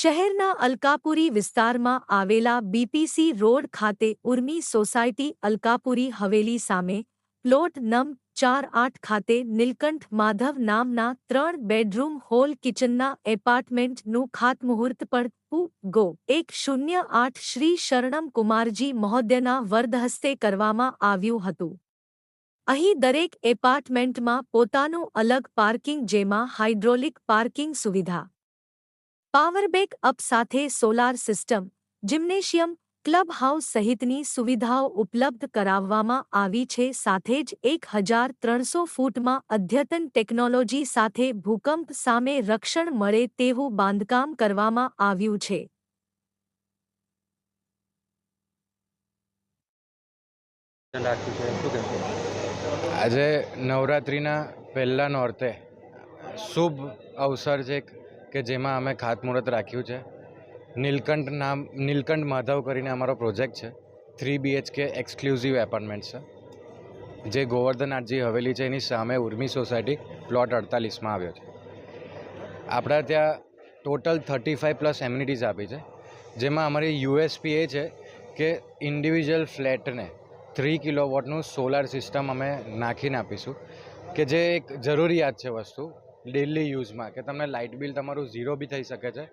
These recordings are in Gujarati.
શહેરના અલકાપુરી વિસ્તારમાં આવેલા બીપીસી રોડ ખાતે ઉર્મી સોસાયટી અલકાપુરી હવેલી સામે પ્લોટ નમ ચાર આઠ ખાતે નીલકંઠ માધવ નામના ત્રણ બેડરૂમ હોલ કિચનના એપાર્ટમેન્ટનું ખાતમુહૂર્ત પણ ગો, એક શૂન્ય આઠ શ્રી શરણમ કુમારજી મહોદયના વરદહસ્તે કરવામાં આવ્યું હતું. અહીં દરેક એપાર્ટમેન્ટમાં પોતાનું અલગ પાર્કિંગ જેમાં હાઇડ્રોલિક પાર્કિંગ સુવિધા પાવર બેક અપ સાથે solar system, gymnasium club house સહિતની સુવિધાઓ ઉપલબ્ધ કરાવવામાં આવી છે, સાથે જ એક હજાર ત્રણસો ફૂટમાં અદ્યતન ટેકનોલોજી સાથે ભૂકંપ સામે રક્ષણ મળે તેવું બાંધકામ કરવામાં આવ્યું છે. આજે નવરાત્રિના પહેલા નોર્તે શુભ અવસર છે કે જેમાં અમે ખાતમુહૂર્ત રાખ્યું છે. નીલકંઠ નામ, નીલકંઠ માધવ કરીને અમારો પ્રોજેક્ટ છે. થ્રી બીએચકે એક્સક્લુઝિવ એપાર્ટમેન્ટ છે. જે ગોવર્ધનનાથજી હવેલી છે, એની સામે ઉર્મી સોસાયટી પ્લોટ અડતાલીસમાં આવ્યો છે. આપણા ત્યાં total thirty five plus amenities આપી છે. જેમાં અમારી યુએસપી એ છે કે ઇન્ડિવિજ્યુઅલ ફ્લેટને થ્રી કિલો વોટનું સોલાર સિસ્ટમ અમે નાખીને આપીશું. કે જે એક જરૂરિયાત છે વસ્તુ ડેલી યુઝમાં કે તમને લાઇટ બિલ તમારું ઝીરો બી થઈ શકે છે.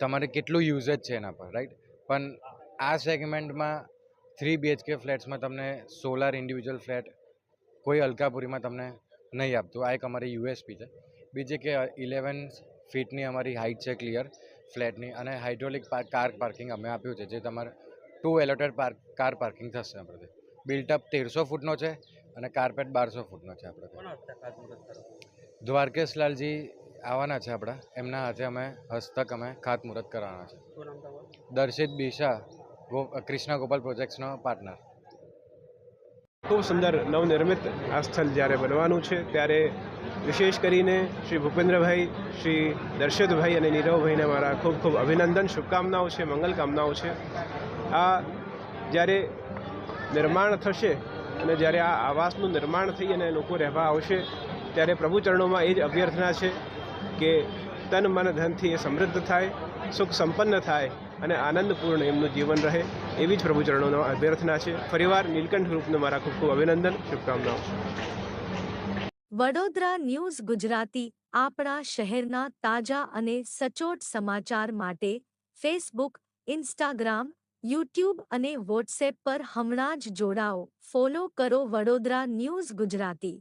તમારે કેટલું યુઝેજ છે એના પર રાઈટ પણ આ સેગમેન્ટમાં થ્રી બીએચકે ફ્લેટ્સમાં તમને સોલાર ઇન્ડિવિજ્યુઅલ ફ્લેટ કોઈ અલકાપુરીમાં તમને નહીં આપતું. આ એક અમારી યુએસપી છે. બીજી કે ઇલેવન ફીટની અમારી હાઇટ છે ક્લિયર ફ્લેટની અને હાઇડ્રોલિક કાર પાર્કિંગ અમે આપ્યું છે, જે તમારે to allotted park car parking થશે આપણે બિલ્ટઅપ તેરસો ફૂટનો છે, અને કાર્પેટ બારસો ફૂટનો છે આપણે દ્વારકેશલાલજી આવવાના છે આપણા. એમના હાથે અમે હસ્તક અમે ખાતમુહૂર્ત કરવાના છે. દર્શિત બિશા કૃષ્ણ કૃષ્ણા ગોપાલ પ્રોજેક્ટ્સનો પાર્ટનર. ખૂબ સુંદર નવનિર્મિત આ સ્થળ જ્યારે બનવાનું છે ત્યારે વિશેષ કરીને શ્રી ભૂપેન્દ્રભાઈ શ્રી દર્શિતભાઈ અને નીરવભાઈને મારા ખૂબ ખૂબ અભિનંદન શુભકામનાઓ છે મંગલ કામનાઓ છે. આ જ્યારે નિર્માણ થશે અને જ્યારે આ આવાસનું નિર્માણ થઈ અને લોકો રહેવા આવશે ત્યારે પ્રભુ ચરણોમાં એ જ અભ્યર્થના છે કે તન મન ધનથી એ સમૃદ્ધ થાય, સુખ સંપન્ન થાય અને આનંદપૂર્ણ એમનું જીવન રહે, એવી જ પ્રભુ ચરણોનો અભ્યર્થના છે. ફરીવાર નીલકંઠ ગ્રુપને મારા ખૂબ ખૂબ અભિનંદન, શુભકામનાઓ. વડોદરા ન્યૂઝ ગુજરાતી, આપણા શહેરના તાજા અને સચોટ સમાચાર માટે ફેસબુક, ઇન્સ્ટાગ્રામ, યુટ્યુબ અને વોટ્સએપ પર હમણાં જ જોડાઓ. ફોલો કરો વડોદરા ન્યૂઝ ગુજરાતી.